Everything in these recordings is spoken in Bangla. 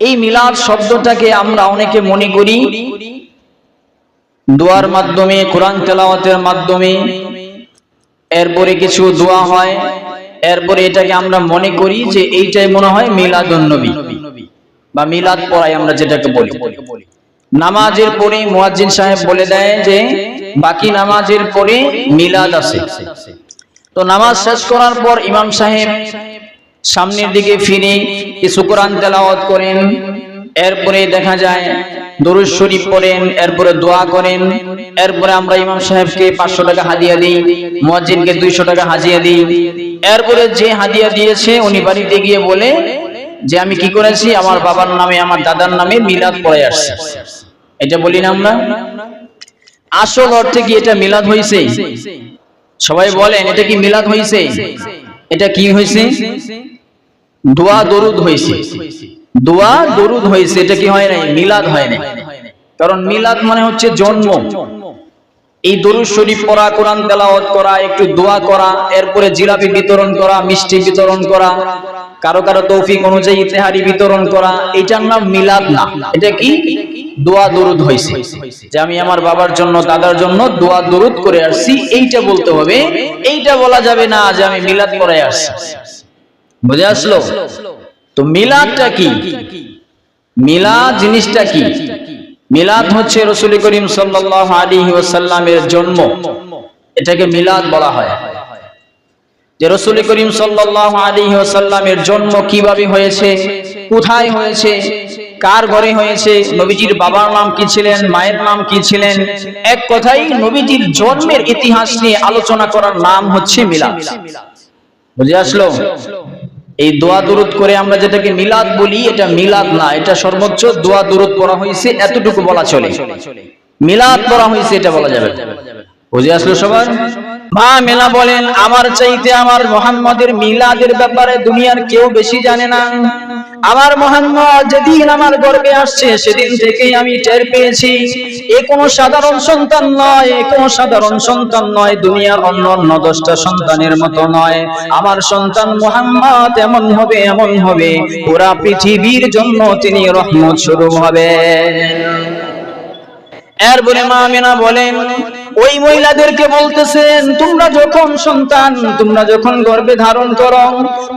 এই মিলাদ শব্দটাকে আমরা অনেকে মনে করি দোয়ার মাধ্যমে, কোরআন তেলাওয়াতের মাধ্যমে, এরপরে কিছু দোয়া হয়, এরপরে এটাকে আমরা মনে করি যে এইটাই মনে হয় মিলাদুন নবী বা মিলাদ পড়াই আমরা যেটাকে বলি। নামাজের পরে মুয়াজ্জিন সাহেব বলে দেয় যে, বাকি নামাজের পরে মিলাদ আছে। তো নামাজ শেষ করার পর ইমাম সাহেব সামনের দিকে ফিরে কিছু কোরআন তেলাওয়াত করেন, এরপরে দেখা যায় দরুদ শরীফ পড়েন, এরপরে দোয়া করেন, এরপরে আমরা ইমাম সাহেবকে পাঁচশো টাকা হাদিয়া দিই, মুয়াজ্জিনকে দুইশো টাকা হাজিয়া দিই। এরপরে যে হাদিয়া দিয়েছে, উনি বাড়িতে গিয়ে বলে যে, আমি কি করেছি? আমার বাবার নামে, আমার দাদার নামে মিলাদ পড়ে আসছে। এটা বলি না আমরা। আসল অর্থে কি এটা মিলাদ হয়েছে সবাই বলেন, এটা কি মিলাদ হয়েছে এটা কি হয়েছে? দোয়া দরুদ হয়েছে। দোয়া দরুদ হয়েছে, এটা কি হয় নাই? মিলাদ হয় নাই। কারণ মিলাদ মানে হচ্ছে জন্ম। এই দরুদ শরীফ পড়া, কোরআন তেলাওয়াত করা, একটু দোয়া করা, এরপরে জিলাপি বিতরণ করা, মিষ্টি বিতরণ করা কারও কারও তৌফিক অনুযায়ী ইতিহারি বিতরণ করা, এটার নাম মিলাদ না। এটা কি? দোয়া দরুদ হয়েছে যে আমি আমার বাবার জন্য, দাদার জন্য দোয়া দরুদ করে আসছি, এইটা বলতে হবে, এইটা বলা যাবে না যে আমি মিলাদ করে আসছি। বুঝে আসলো? তো মিলাদটা কি? মিলাদ জিনিসটা কি? মিলাদ হচ্ছে রসুল করিম সাল্লাল্লাহু আলাইহি ওয়াসাল্লামের জন্ম। এটাকে মিলাদ বলা হয়। যে রসুল করিম সাল্লাল্লাহু আলাইহি ওয়াসাল্লামের জন্ম কীভাবে হয়েছে, কোথায় হয়েছে, কার ঘরে হয়েছে, নবীজির বাবার নাম কি ছিলেন, মায়ের নাম কি ছিলেন, এক কথাই নবীজির জন্মের ইতিহাস নিয়ে আলোচনা করার নাম হচ্ছে মিলাদ। বুঝে আসলো? এই দোয়া দুরুদ করে আমরা যেটাকে মিলাদ বলি, এটা মিলাদ না, এটা সর্বোচ্চ দোয়া দুরুদ পড়া হয়েছে, এতটুকু বলা চলে। মিলাদ করা হয়েছে, এটা বলা যাবে। বুঝে আসলো সবার মা মেলা বলেন, আমার চাইতে আমার মোহাম্মদের মিলাদের ব্যাপারে দুনিয়ার কেউ বেশি জানে না। আমার মোহাম্মদ যেদিন আমার গর্বে আসছে, সেদিন থেকেই আমি টের পেয়েছি। এ কোনো সাধারণ সন্তান নয়, এ কোনো সাধারণ সন্তান নয়, দুনিয়ার অন্য অন্য দশটা সন্তানের মতো নয়। আমার সন্তান মোহাম্মদ এমন হবে এমন হবে। পুরা পৃথিবীর জন্য তিনি রহমত শুরু হবে। এরপরে মা মেনা বলেন ওই মহিলাদেরকে বলতেছেন, তোমরা যখন সন্তান, তোমরা যখন গর্ভে ধারণ করো,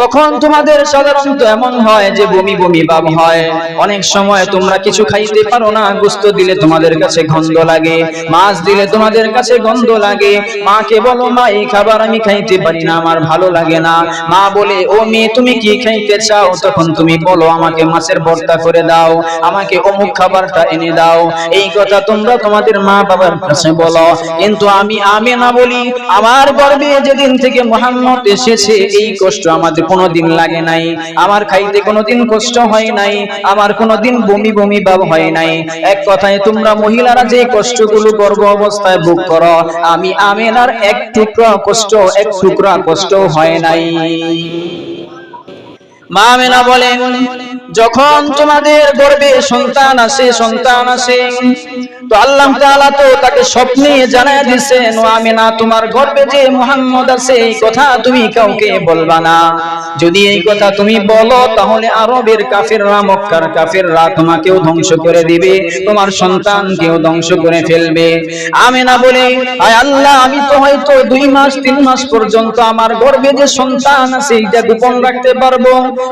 তখন তোমাদের সাধারণত এমন হয় যে বমি বমি ভাব হয়। অনেক সময় তোমরা কিছু খাইতে পারো না, গুস্ত দিলে তোমাদের কাছে গন্ধ লাগে, মাছ দিলে তোমাদের কাছে গন্ধ লাগে। মাকে বলো, মা, এই খাবার আমি খাইতে পারি না, আমার ভালো লাগে না। মা বলে, ও মেয়ে, তুমি কি খাইতে চাও? তখন তুমি বলো, আমাকে মাছের ভর্তা করে দাও, আমাকে অমুক খাবারটা এনে দাও। এই কথা তোমরা তোমাদের মা বাবার কাছে বলো। কিন্তু আমি আমি না বলি, আমার গর্বে যেদিন থেকে মোহাম্মদ এসেছে, এই কষ্ট আমাদের কোনোদিন লাগে নাই। আমার খাইতে কোনোদিন কষ্ট হয় নাই, আমার কোনোদিন বমি বমি ভাব হয় নাই। এক কথায় তোমরা মহিলারা যে কষ্টগুলো গর্ভ অবস্থায় ভোগ করো, আমি আমেনার এক টুকরা কষ্ট, এক টুকরা কষ্ট হয় নাই। মা মেনা বলেন, যখন তোমাদের গর্বে সন্তান আসে সন্তান আসে তো আল্লাহ তাআলা তো তাকে স্বপ্নে জানায় দিয়েছেন, ও আমিনা, তোমার গর্বে যে মুহাম্মদ আছে, এই কথা তুমি কাউকে বলবা না। যদি এই কথা তুমি বলো, তাহলে আরবের কাফেররা, মক্কার কাফেররা তোমাকেও ধ্বংস করে দিবে, তোমার সন্তানকেও ধ্বংস করে ফেলবে। আমিনা বলে, আয় আল্লাহ, আমি তো হয়তো দুই মাস, তিন মাস পর্যন্ত আমার গর্বে যে সন্তান আছে, এইটা গোপন রাখতে পারব।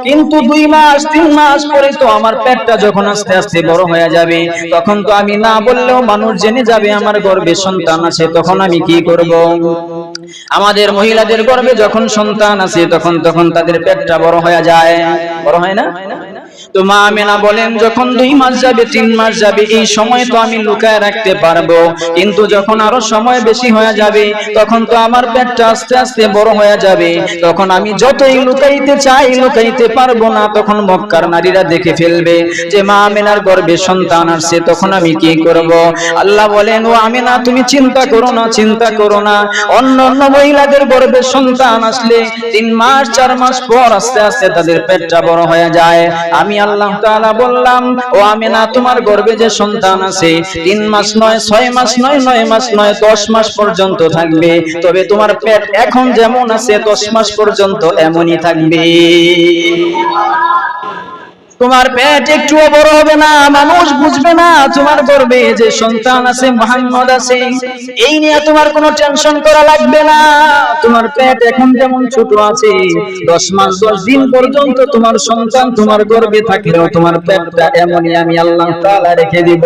কিন্তু দুই মাস, তিন মাস পরে তো আমার পেটটা যখন আস্তে আস্তে বড় হয়ে যাবে, তখন তো আমি না বললেও মানুষ জেনে যাবে আমার গর্বে সন্তান আছে তখন আমি কি করব? আমাদের মহিলাদের গর্বে যখন সন্তান আছে, তখন তখন তাদের পেটটা বড় হয়ে যায়। বড় হয় না? তো মা আমেনা বলেন, যখন দুই মাস যাবে, তিন মাস যাবে, এই সময় তো আমি লুকায় রাখতে পারব। কিন্তু যখন আরও সময় বেশি হয়ে যাবে, তখন তো আমার পেটটা আস্তে আস্তে বড় হয়ে যাবে। তখন আমি যতই লুকাইতে চাই, লুকাইতে পারব না। তখন মক্কার নারীরা দেখে ফেলবে যে মা আমেনার গর্ভে সন্তান আসছে, তখন আমি কি করব? আল্লাহ বলেন, ও আমেনা, তুমি চিন্তা করো না, চিন্তা করো না। অন্য মহিলাদের গর্ভে সন্তান আসলে তিন মাস, চার মাস পর আস্তে আস্তে তাদের পেটটা বড় হয়ে যায়। আমি আল্লাহ তাআলা বললাম, ও আমিনা, তোমার গর্ভে যে সন্তান আছে, তিন মাস নয়, ছয় মাস নয় নয় মাস নয়, দশ মাস পর্যন্ত থাকবে। তবে তোমার পেট এখন যেমন আছে, দশ মাস পর্যন্ত এমনই থাকবে। তোমার পেট একটুও বড় হবে না, মানুষ বুঝবে না তোমার গর্বে যে সন্তান আছে, মোহাম্মদ আছে। এই নিয়ে তোমার কোনো টেনশন করা লাগবে না। তোমার পেট এখন যেমন ছোট আছে, দশ মাস, দশ দিন পর্যন্ত তোমার সন্তান তোমার গর্বে থাকলেও তোমার পেটটা এমনই আমি আল্লাহ তাআলা রেখে দিব।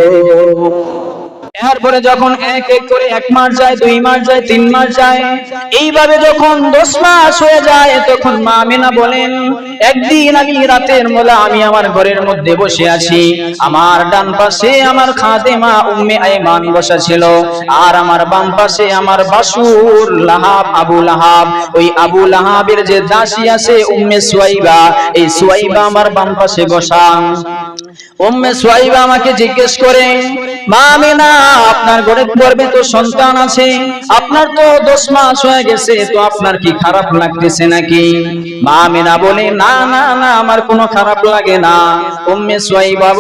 এরপরে যখন এক এক করে এক মাস যায়, দুই মাস যায়, তিন মাস যায়, এইভাবে যখন দশ মাস হয়ে যায়, তখন মা আমিনা বলেন, একদিন আমি রাতের মোলা আমি আমার ঘরের মধ্যে বসে আছি। আমার ডান পাশে আমার খাদে মা উম্মে আইমান বসা ছিল। আর আমার বাম পাশে আমার বাসুর লাহাব আবু লাহাব। ওই আবু লাহাবের যে দাসী আছে উম্মে সুয়াইবা, এই সুয়াইবা আমার বাম পাশে বসা। উম্মে আমাকে জিজ্ঞেস করে আপনার তো সন্তান আছে, আপনার তো দশ মাস হয়ে গেছে, তো আপনার কি খারাপ লাগতেছে নাকি? বলে, না না না, আমার কোনো খারাপ লাগে না। উম্মে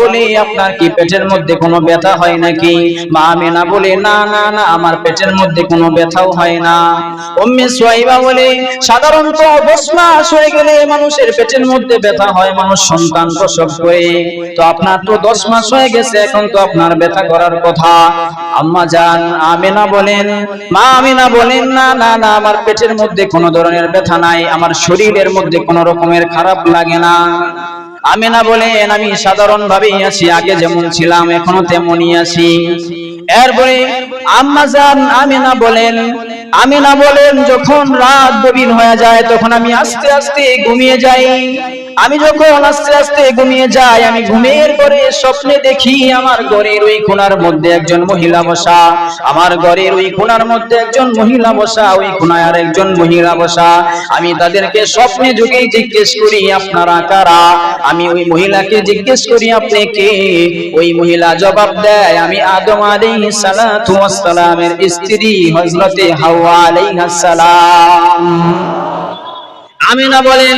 বলে, আপনার কি পেটের মধ্যে কোনো ব্যথা হয় নাকি? মা আমিনা বলে, না না না, আমার পেটের মধ্যে কোনো ব্যথাও হয় না। উম্মে সুয়াইবা বলে, সাধারণত দশ মাস হয়ে গেলে মানুষের পেটের মধ্যে ব্যথা হয়, মানুষ সন্তান প্রসব করে। তো আপনার তো দশ মাস হয়ে গেছে, এখন তো আপনার ব্যথা করার কথা। আম্মা জান আমিনা বলেন, মা আমিনা বলেন, না না না, আমার পেটের মধ্যে কোনো ধরনের ব্যথা নাই, আমার শরীরের মধ্যে কোনো রকমের খারাপ লাগে না। আমিনা বলেন, আমি সাধারণ ভাবেই আছি, আগে যেমন ছিলাম, এখনও তেমনই আছি। এরপরে আম্মা জান আমিনা বলেন আমিনা বলেন, যখন রাত গভীর হয়ে যায়, তখন আমি আস্তে আস্তে ঘুমিয়ে যাই। আমি যখন আস্তে আস্তে ঘুমিয়ে যাই, আমি ঘুমের পরে স্বপ্নে দেখি আমার ঘরের ওই কোণার মধ্যে একজন মহিলা বসা। আমার ঘরের ওই কোণার মধ্যে একজন মহিলা বসা, ওই কোণায় আর একজন মহিলা বসা। আমি তাদেরকে স্বপ্নে যুগেই জিজ্ঞেস করি, আপনারা কারা? আমি ওই মহিলাকে জিজ্ঞেস করি, আপনি কে? ওই মহিলা জবাব দেয়, আমি আদম আলাইহিস সালাতু ওয়াস সালামের স্ত্রী হযরতে হাওয়া আলাইহাস সালাম। আমিনা বলেন,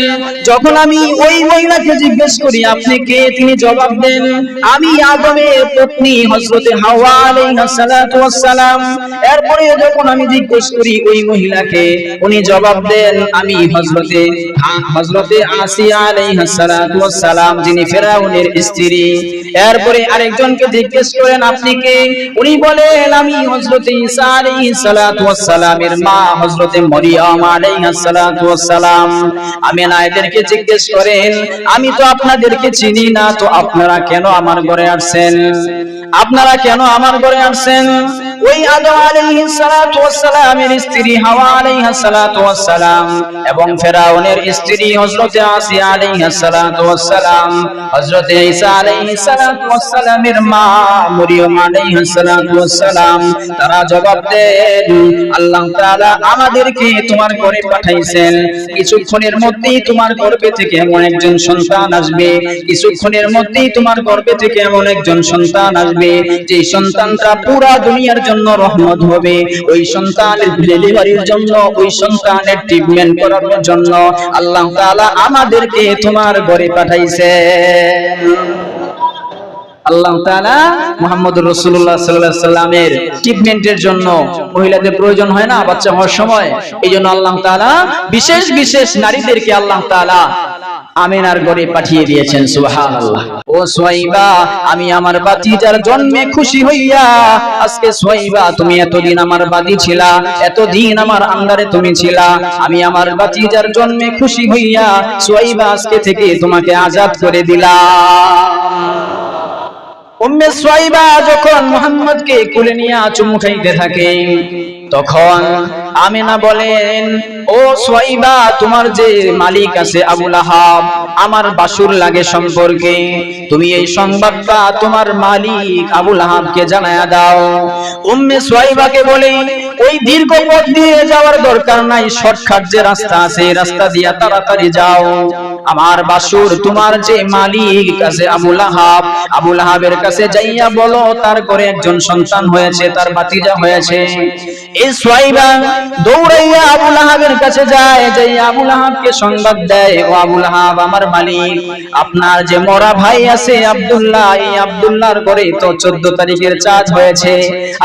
যখন আমি ওই মহিলাকে জিজ্ঞেস করি, আপনি কে? তিনি জবাব দেন, আমি আদমের পত্নী হযরতে হাওয়া আলাইহিস সালাতু ওয়াস সালাম। এরপরে যখন আমি জিজ্ঞেস করি ওই মহিলাকে, উনি জবাব দেন, আমি হযরতে হযরতে আসিয়া আলাইহিস সালাতু ওয়াস সালাম, যিনি ফেরাউনের স্ত্রী। এরপরে আরেকজনকে জিজ্ঞেস করেন, আপনি কে? উনি বলেন, আমি হযরতে ঈসা আলাইহিস সালাতু ওয়াস সালামের মা, হযরতে মরিয়ম আলাইহিস সালাতু ওয়াস সালাম। আমি না এদেরকে জিজ্ঞেস করেন, আমি তো আপনাদেরকে চিনি না, তো আপনারা কেন আমার ঘরে আসছেন? আপনারা কেন আমার ঘরে আসছেন? ওই আদম আলাইহিস সালাতু ওয়াস সালামের স্ত্রী হাওয়া আলাইহিস সালাতু ওয়াস সালাম এবং ফেরাউনের স্ত্রী হযরতে আসিয়া আলাইহিস সালাতু ওয়াস সালাম হযরতে ঈসা আলাইহিস সালাতু ওয়াস সালামের মা মরিয়ম আলাইহিস সালাতু ওয়াস সালাম তারা জবাব দেন, আল্লাহ তাআলা আমাদেরকে তোমার ঘরে পাঠাইছেন। কিছুক্ষণের মধ্যেই তোমার গর্ভে থেকে এমন একজন সন্তান আসবে। কিছুক্ষণের মধ্যেই তোমার গর্ভে থেকে এমন একজন সন্তান আসবে। যে সন্তানটা পুরা দুনিয়ার জন্য রহমত হবে। ওই সন্তানের ডেলিভারির জন্য, ওই সন্তানের ট্রিটমেন্ট করার জন্য আল্লাহ তাআলা আমাদেরকে তোমার ঘরে পাঠাইছে। আল্লাহ তাআলা মুহাম্মদুর রাসূলুল্লাহ সাল্লাল্লাহু আলাইহি সাল্লামের ট্রিটমেন্টের জন্য মহিলাদের প্রয়োজন হয় না, বাচ্চা হওয়ার সময়। এই জন্য আল্লাহ তাআলা বিশেষ বিশেষ নারীদেরকে আল্লাহ তাআলা আমিনার ঘরে পাঠিয়ে দিয়েছেন, সুবহানাল্লাহ। ও সুয়াইবা আমি আমার বাতিজার জন্মে খুশি হইয়া আজকে সুয়াইবা তুমি এতদিন আমার বাতি ছিলা, এতদিন আমার আন্ডারে তুমি ছিলা, আমি আমার বাতিজার জন্মে খুশি হইয়া সুয়াইবা আজকে থেকে তোমাকে আজাদ করে দিলাম। উম্মে সুয়াইবা যখন মুহাম্মদকে কুলে নিয়ে চুমু খাইতে থাকে, তখন আমিনা বলেন, ও সোয়াইবা তোমার যে মালিক আছে আবুল আহাব আমার বাসুর লাগে সম্পর্কে। তুমি এই সংবাদটা তোমার মালিক আবুল আহাবকে জানায়া দাও। উম্মে সোয়াইবাকে বলে, ওই দীর্ঘ পথ দিয়ে যাওয়ার দরকার নাই, শর্টকাট যে রাস্তা আছে রাস্তা দিয়া তাড়াতাড়ি যাও। আমার বাসুর, তোমার যে মালিক আছে আবুল আহাব আবুল আহাবের কাছে যাইয়া বলো, তার করে একজন সন্তান হয়েছে, তার ভাতিজা হয়েছে। এই সুয়াইবা দৌড়াইয়া আবুল আহাবের কাছে যায় যাই আবুল আহাবকে সংবাদ দেয়, ও আবুল আহাব আমার মালিক, আপনার যে মরা ভাই আছে আব্দুল্লাহ, এই আব্দুল্লাহর ঘরে তো 14 তারিখের চাঁদ হয়েছে।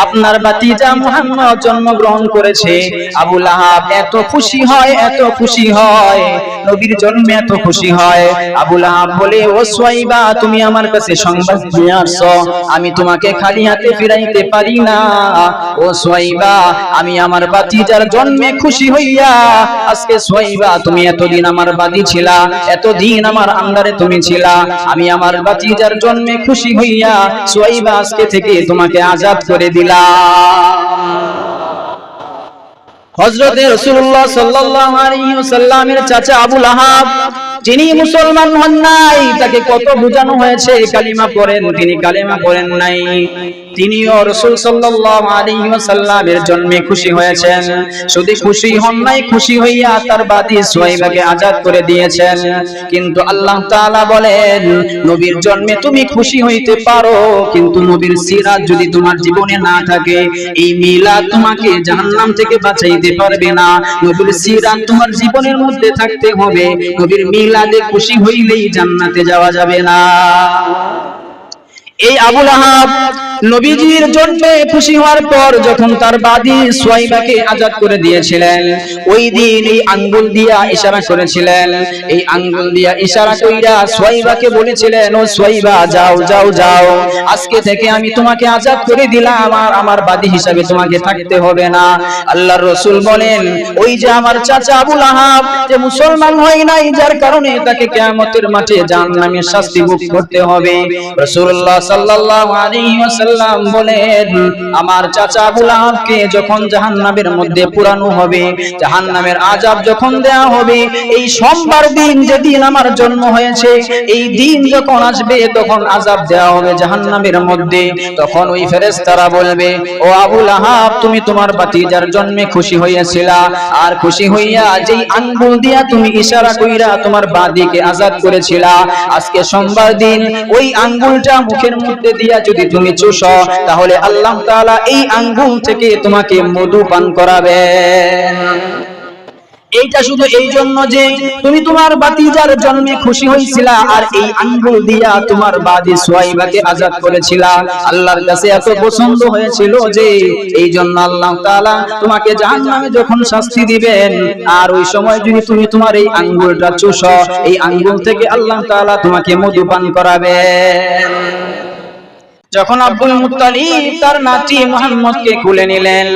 আপনার ভাতিজা মুহাম্মদ জন্মগ্রহণ করেছে। আবুল আহাব এত খুশি হয়, এত খুশি হয়। নবীর জন্মে এত খুশি হয়। আবুল আহাব বলে, ও সোয়াইবা তুমি আমার কাছে সংবাদ নিয়ে আসছো। আমি তোমাকে খালি হাতে ফিরাইতে পারি না। ও সোয়াইবা আমি আমার বাতিজার জন্মে খুশি হইয়া, আজকে সোয়াইবা তুমি এতদিন আমার বাদি ছিলা, এতদিন আমার আন্ডারে তুমি ছিলা। আমি আমার বাতিজার জন্মে খুশি হইয়া সোয়াইবা আজকে থেকে তোমাকে আজাদ করে দিলাম। হজরতে রসুল্লাহ সাল্লাল্লাহু আলাইহি ওয়াসাল্লামের চাচা আবুল আহাব যিনি মুসলমান হন নাই তাকে কত বোঝানো হয়েছে কালিমা পড়েন তিনি কালিমা পড়েন নাই। তিনিও রসুল সাল্লাল্লাহু আলাইহি ওয়াসাল্লামের জন্মে খুশি হয়েছেন। শুধু খুশি হন নাই, খুশি হইয়া তার বাদী সুহাইবাকে আজাদ করে দিয়েছেন। কিন্তু আল্লাহ তাআলা বলেন, নবীর জন্মে তুমি খুশি হইতে পারো, কিন্তু নবীর সিরাত যদি তোমার জীবনে না থাকে, এই মিলাদ তোমাকে জাহান্নাম থেকে বাঁচাইতে পারবে না। নবীর সিরাত তোমার জীবনের মধ্যে থাকতে হবে। নবীর মিলাদে খুশি হইলেই জান্নাতে যাওয়া যাবে না। এই আবুল আহাব নবীজির জন্য খুশি হওয়ার পর যখন তার বাদী সোয়াইবাকে আজাদ করে দিয়েছিলেন, ওই দিন এই আঙ্গুল দিয়া ইশারা করেছিলেন। এই আঙ্গুল দিয়া ইশারা কইরা সোয়াইবাকে বলেছিলেন, ও সোয়াইবা যাও যাও যাও। আজকে থেকে আমি তোমাকে আজাদ করে দিলাম আর আমার বাদী হিসাবে তোমাকে থাকতে হবে না। আল্লাহর রসুল বলেন, ওই যে আমার চাচা আবুল আহাব, যে মুসলমান হয় নাই, যার কারণে তাকে কিয়ামতের মাঠে জাহান্নামের শাস্তি ভোগ করতে হবে। রাসূলুল্লাহ সাল্লাল্লাহু আলাইহি ওয়াসাল্লাম বলেন, আমার চাচা আহাবকে যখন জাহান্নামের মধ্যে পুরানো হবে, জাহান্নামের আযাব যখন দেয়া হবে, এই সোমবার দিন যেদিন আমার জন্ম হয়েছে, এই দিন যখন আসবে, তখন আযাব দেয়া হবে জাহান্নামের মধ্যে। তখন ওই ফেরেশতারা বলবে, ও আবুল আহাব তুমি তোমার বাতিজার জন্মে খুশি হইয়াছিলা আর খুশি হইয়া যেই আঙ্গুল দিয়া তুমি ইশারা কইরা তোমার বাদিকে আজাদ করেছিলা, আজকে সোমবার দিন ওই আঙ্গুলটা মুখের মধ্যে দিয়া যদি তুমি চুষ তাহলে আল্লাহ তাআলা এই আঙ্গুল থেকে তোমাকে মধু পান করাবেন এইটা শুধু এই জন্য যে তুমি তোমার বাতিজার জন্মে খুশি হয়েছিলা আর এই আঙ্গুল দিয়া তোমার বাদি সোয়াইবাকে আজাদ করেছিলা। আল্লাহর কাছে এত পছন্দ হয়েছিল যে এই জন্য আল্লাহ তাআলা তোমাকে জাহান্নামে যখন শাস্তি দিবেন, আর ওই সময় যদি তুমি তোমার এই আঙ্গুলটা চুষ, এই আঙ্গুল থেকে আল্লাহ তাআলা তোমাকে মধু পান যখন আব্দুল মুত্তালিব তার নাতি মুহাম্মদকে কুলে নিলেন,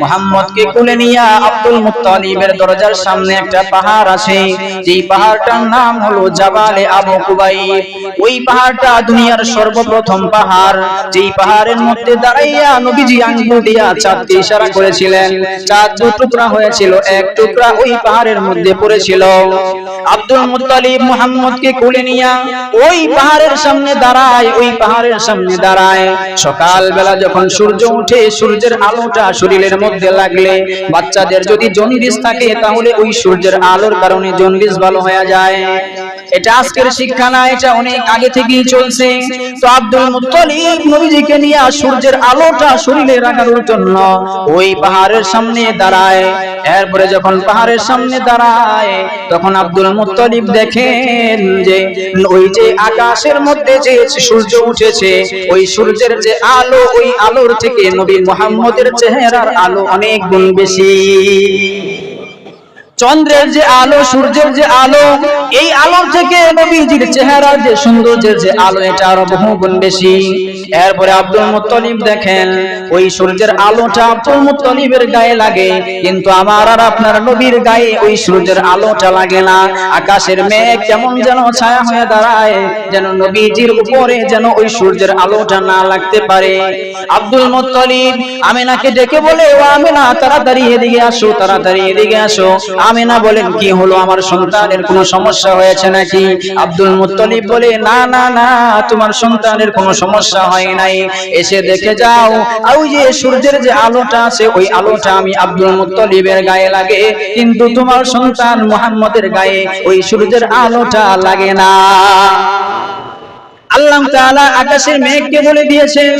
মুহাম্মদকে কুলে নিয়ে আব্দুল মুত্তালিবের দরজার সামনে একটা পাহাড় আছে। যেই পাহাড়টার নাম হলো জাবালে আবু কুবাইব। ওই পাহাড়টা দুনিয়ার সর্বপ্রথম পাহাড়। যেই পাহাড়ের মধ্যে দাঁড়াইয়া নবীজি আঙ্গুল দিয়া চাঁদকে ইশারা করেছিলেন, চাঁদ দু টুকরা হয়েছিল, এক টুকরা ওই পাহাড়ের মধ্যে পড়েছিল। আব্দুল মুত্তালিব মুহাম্মদকে কুলে নিয়া ওই পাহাড়ের সামনে দাঁড়ায়, ওই পাহাড়ের সামনে দাঁড়ায়। দাঁড়ায় সকাল বেলা যখন সূর্য উঠে, সূর্যের আলোটা শরীরের মধ্যে লাগলে বাচ্চাদের যদি জন্ডিস থাকে, তাহলে ওই সূর্যের আলোর কারণে জন্ডিস ভালো হয়ে যায়। এটা আজকের শিক্ষা না, এটা অনেক আগে থেকেই চলছে। তো আব্দুল মুত্তালিব নবীজিকে নিয়ে সূর্যের আলোটা শরীরে রাখার জন্য ওই পাহাড়ের সামনে দাঁড়ায়। এরপরে যখন পাহাড়ের সামনে দাঁড়ায়, তখন আব্দুল মুত্তালিব দেখেন যে ওই যে আকাশের মধ্যে যে সূর্য উঠেছে, ওই সূর্যের যে আলো, ওই আলোর থেকে নবী মুহাম্মদের চেহারার আলো অনেক গুণ বেশি। চন্দ্রের যে আলো, সূর্যের যে আলো, এই আলো থেকে নবীজির চেহারার যে সৌন্দর্যের যে আলো, এটা আরও বহু গুণ বেশি। এরপরে আব্দুল মুত্তালিব দেখেন, ওই সূর্যের আলোটা আব্দুল মুত্তালিবের গায়ে লাগে, কিন্তু আমার আর আপনার নবীর গায়ে ওই সূর্যের আলোটা লাগে না। আকাশের মেঘ কেমন যেন ছায়া হয়ে দাঁড়ায়, যেন নবীজির উপরে যেন ওই সূর্যের আলোটা না লাগতে পারে। আব্দুল মুত্তালিব আমিনাকে ডেকে বলে, ও আমিনা, তাড়াতাড়ি এদিকে আসো, তাড়াতাড়ি এদিকে আসো। আমিনা বলেন, কি হলো? আমার সন্তানের কোনো সমস্যা হয়েছে নাকি? আব্দুল মুত্তালিব বলে, না না না, তোমার সন্তানের কোনো সমস্যা হয় নাই। এসে দেখে যাও, ওই যে সূর্যের যে আলোটা আছে, ওই আলোটা আমি আব্দুল মুত্তালিবের গায়ে লাগে। কিন্তু তোমার সন্তান মুহাম্মদের গায়ে ওই সূর্যের আলোটা লাগে না। আল্লাহ তাআলা আকাশের মেঘকে বলে দিয়েছেন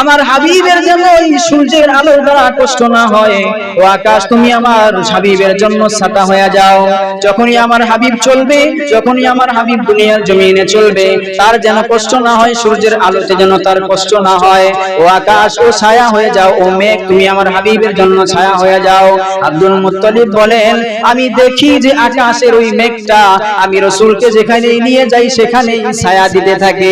আমার হাবিবের যেন ওই সূর্যের আলো দ্বারা কষ্ট না হয়। ও আকাশ তুমি আমার হাবিবের জন্য ছাতা হয়ে যাও। যখনই আমার হাবিব চলবে যখনই আমার হাবিব দুনিয়ার জমিনে চলবে তার যেন কষ্ট না হয় সূর্যের আলোতে যেন তার কষ্ট না হয়। ও আকাশ ও ছায়া হয়ে যাও ও মেঘ তুমি আমার হাবিবের জন্য ছায়া হয়ে যাও। আব্দুল মুত্তালিব বলেন আমি দেখি যে আকাশের ওই মেঘটা আমি রসুলকে যেখানেই নিয়ে যাই সেখানেই ছায়া দিতে থাকে।